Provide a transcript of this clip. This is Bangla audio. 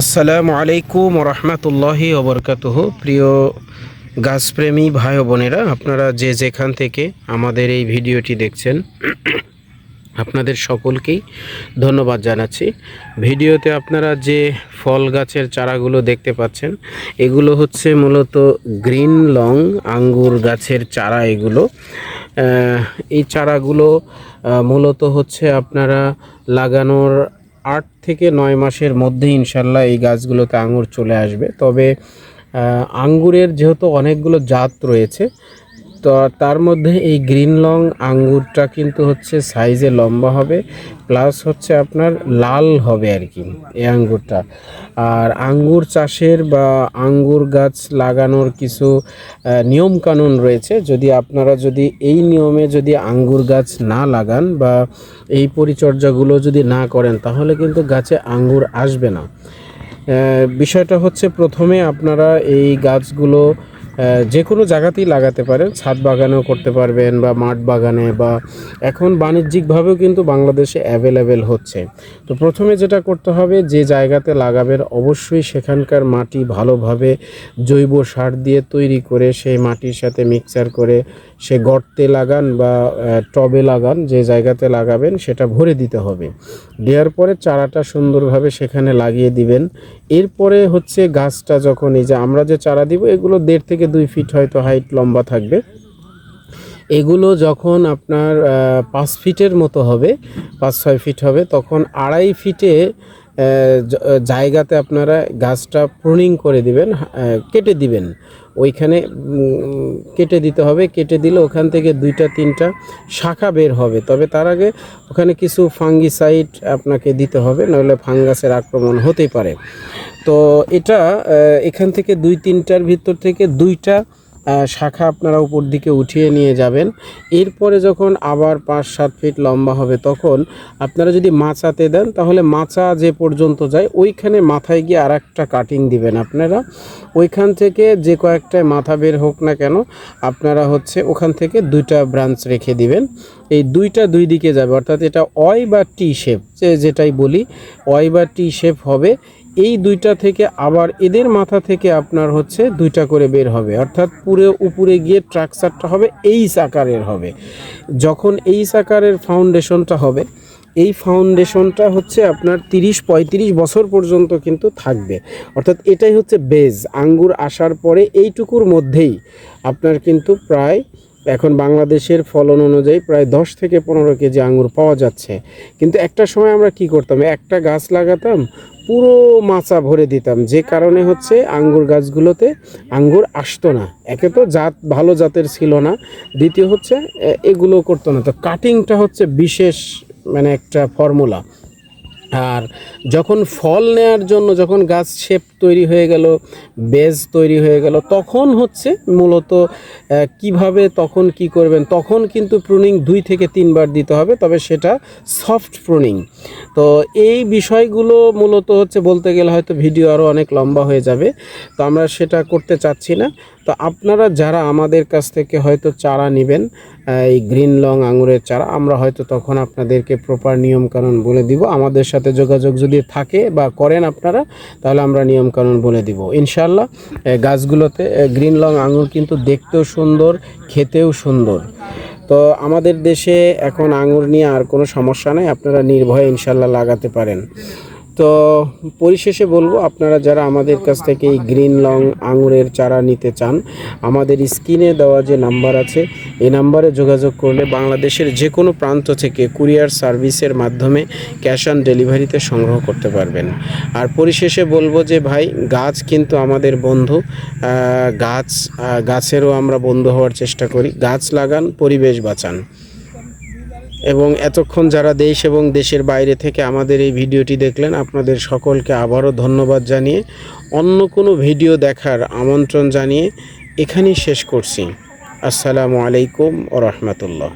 আসসালামু আলাইকুম রহমতুল্লাহি ওবরকাতুহ প্রিয় গাছপ্রেমী ভাই বোনেরা, আপনারা যে যেখান থেকে আমাদের এই ভিডিওটি দেখছেন, আপনাদের সকলকেই ধন্যবাদ জানাচ্ছি। ভিডিওতে আপনারা যে ফল গাছের চারাগুলো দেখতে পাচ্ছেন, এগুলো হচ্ছে মূলত গ্রিন লং আঙ্গুর গাছের চারা এগুলো। এই চারাগুলো মূলত হচ্ছে আপনারা লাগানোর আট থেকে নয় মাসের মধ্যে ইনশাল্লাহ এই গাছগুলোতে আঙুর চলে আসবে। তবে আঙ্গুরের যেহেতু অনেকগুলো জাত রয়েছে তো তার মধ্যে এই গ্রিন লং আঙ্গুরটা কিন্তু হচ্ছে সাইজে লম্বা হবে, প্লাস হচ্ছে আপনার লাল হবে আর কি এই আঙ্গুরটা। আর আঙ্গুর চাষের বা আঙ্গুর গাছ লাগানোর কিছু নিয়ম কানুন রয়েছে। যদি আপনারা যদি এই নিয়মে যদি আঙ্গুর গাছ না লাগান বা এই পরিচর্যাগুলো যদি না করেন, তাহলে কিন্তু গাছে আঙ্গুর আসবে না। বিষয়টা হচ্ছে প্রথমে আপনারা এই গাছগুলো যে কোনো জায়গাতেই লাগাতে পারেন। ছাদ বাগানেও করতে পারবেন বা মাঠ বাগানে বা এখন বাণিজ্যিকভাবেও কিন্তু বাংলাদেশে অ্যাভেলেবেল হচ্ছে। তো প্রথমে যেটা করতে হবে, যে জায়গাতে লাগাবেন অবশ্যই সেখানকার মাটি ভালোভাবে জৈব সার দিয়ে তৈরি করে সেই মাটির সাথে মিক্সচার করে সে গর্তে লাগান বা টবে লাগান, যে জায়গাতে লাগাবেন সেটা ভরে দিতে হবে। দেওয়ার পরে চারাটা সুন্দরভাবে সেখানে লাগিয়ে দিবেন। এরপরে হচ্ছে গাছটা যখন এই যে আমরা যে চারা দিব, এগুলো দেড় থেকে দুই ফিট হয়তো হাইট লম্বা থাকবে। এগুলো যখন আপনার পাঁচ ফিটের মতো হবে, পাঁচ, ছয় ফিট হবে, তখন আড়াই ফিটে জায়গাতে আপনারা গাছটা প্রুনিং করে দিবেন কেটে দিবেন। ওইখানে কেটে দিতে হবে। কেটে দিলে ওখান থেকে দুইটা, তিনটা শাখা বের হবে। তবে তার আগে ওখানে কিছু ফাঙ্গিসাইড আপনাকে দিতে হবে নইলে ফাঙ্গাসের আক্রমণ হতেই পারে। তো এটা এখান থেকে দুই, তিনটার ভিতর থেকে দুইটা শাখা আপনারা উপর দিকে উঠিয়ে নিয়ে যাবেন। এরপরে যখন আবার পাঁচ সাত ফিট লম্বা হবে তখন আপনারা যদি মাচাতে দেন, তাহলে মাচা যে পর্যন্ত যায়, ওইখানে মাথায় গিয়ে আর একটা কাটিং দিবেন আপনারা। ওইখান থেকে যে কয়েকটায় মাথা বের হোক না কেন, আপনারা হচ্ছে ওখান থেকে দুইটা ব্রাঞ্চ রেখে দিবেন। এই দুইটা দুই দিকে যাবে, অর্থাৎ এটা অয় বা টি শেপ যে যেটাই বলি অয় বা টি শেপ হবে। এই দুইটা থেকে আবার এদের মাথা থেকে আপনার হচ্ছে দুইটা করে বের হবে। অর্থাৎ পুরো উপরে গিয়ে ট্রাকচারটা হবে এই আকারের হবে। যখন এই আকারের ফাউন্ডেশনটা হবে, এই ফাউন্ডেশনটা হচ্ছে আপনার তিরিশ, পঁয়ত্রিশ বছর পর্যন্ত কিন্তু থাকবে। অর্থাৎ এটাই হচ্ছে বেজ আঙ্গুর আসার পরে এইটুকুর মধ্যেই আপনার কিন্তু প্রায় এখন বাংলাদেশের ফলন অনুযায়ী প্রায় দশ থেকে পনেরো কেজি আঙুর পাওয়া যাচ্ছে। কিন্তু একটা সময় আমরা কি করতাম? একটা গাছ লাগাতাম, পুরো মাচা ভরে দিতাম। যে কারণে হচ্ছে আঙ্গুর গাছগুলোতে আঙ্গুর আসতো না। একে তো জাত, ভালো জাতের ছিল না। দ্বিতীয় হচ্ছে এগুলো করতো না। তো কাটিংটা হচ্ছে বিশেষ মানে একটা ফর্মুলা আর যখন ফল নেয়ার জন্য যখন গাছ শেপ তৈরি হয়ে গেল, বেজ তৈরি হয়ে গেল, তখন হচ্ছে মূলত কীভাবে তখন কি করবেন? তখন কিন্তু প্রুনিং দুই থেকে তিনবার দিতে হবে, তবে সেটা সফট প্রুনিং তো এই বিষয়গুলো মূলত হচ্ছে বলতে গেলে হয়তো ভিডিও আরও অনেক লম্বা হয়ে যাবে, তো আমরা সেটা করতে চাচ্ছি না। তো আপনারা যারা আমাদের কাছ থেকে হয়তো চারা নেবেন এই গ্রিন লং আঙুরের চারা, আমরা হয়তো তখন আপনাদেরকে প্রপার নিয়মকানুন বলে দিব। আমাদের সাথে যোগাযোগ যদি থাকে বা করেন আপনারা, তাহলে আমরা নিয়মকানুন বলে দিব। ইনশাল্লাহ গাছগুলোতে গ্রিন লং আঙুর কিন্তু দেখতেও সুন্দর, খেতেও সুন্দর। তো আমাদের দেশে এখন আঙুর নিয়ে আর কোনো সমস্যা নেই, আপনারা নির্ভয়ে ইনশাল্লাহ লাগাতে পারেন। তো পরিশেষে বলব, আপনারা যারা আমাদের কাছ থেকে এই গ্রিন লং আঙুরের চারা নিতে চান, আমাদের স্ক্রিনে দেওয়া যে নাম্বার আছে, এই নাম্বারে যোগাযোগ করলে বাংলাদেশের যে কোনো প্রান্ত থেকে কুরিয়ার সার্ভিসের মাধ্যমে ক্যাশ অন ডেলিভারিতে সংগ্রহ করতে পারবেন। আর পরিশেষে বলব যে ভাই, গাছ কিন্তু আমাদের বন্ধু গাছ গাছেরও আমরা বন্ধু হওয়ার চেষ্টা করি। গাছ লাগান, পরিবেশ বাঁচান। এবং এতক্ষণ যারা দেশ এবং দেশের বাইরে থেকে আমাদের এই ভিডিওটি দেখলেন, আপনাদের সকলকে আবারও ধন্যবাদ জানিয়ে অন্য কোনো ভিডিও দেখার আমন্ত্রণ জানিয়ে এখানেই শেষ করছি। আসসালামু আলাইকুম ও রহমতুল্লাহ।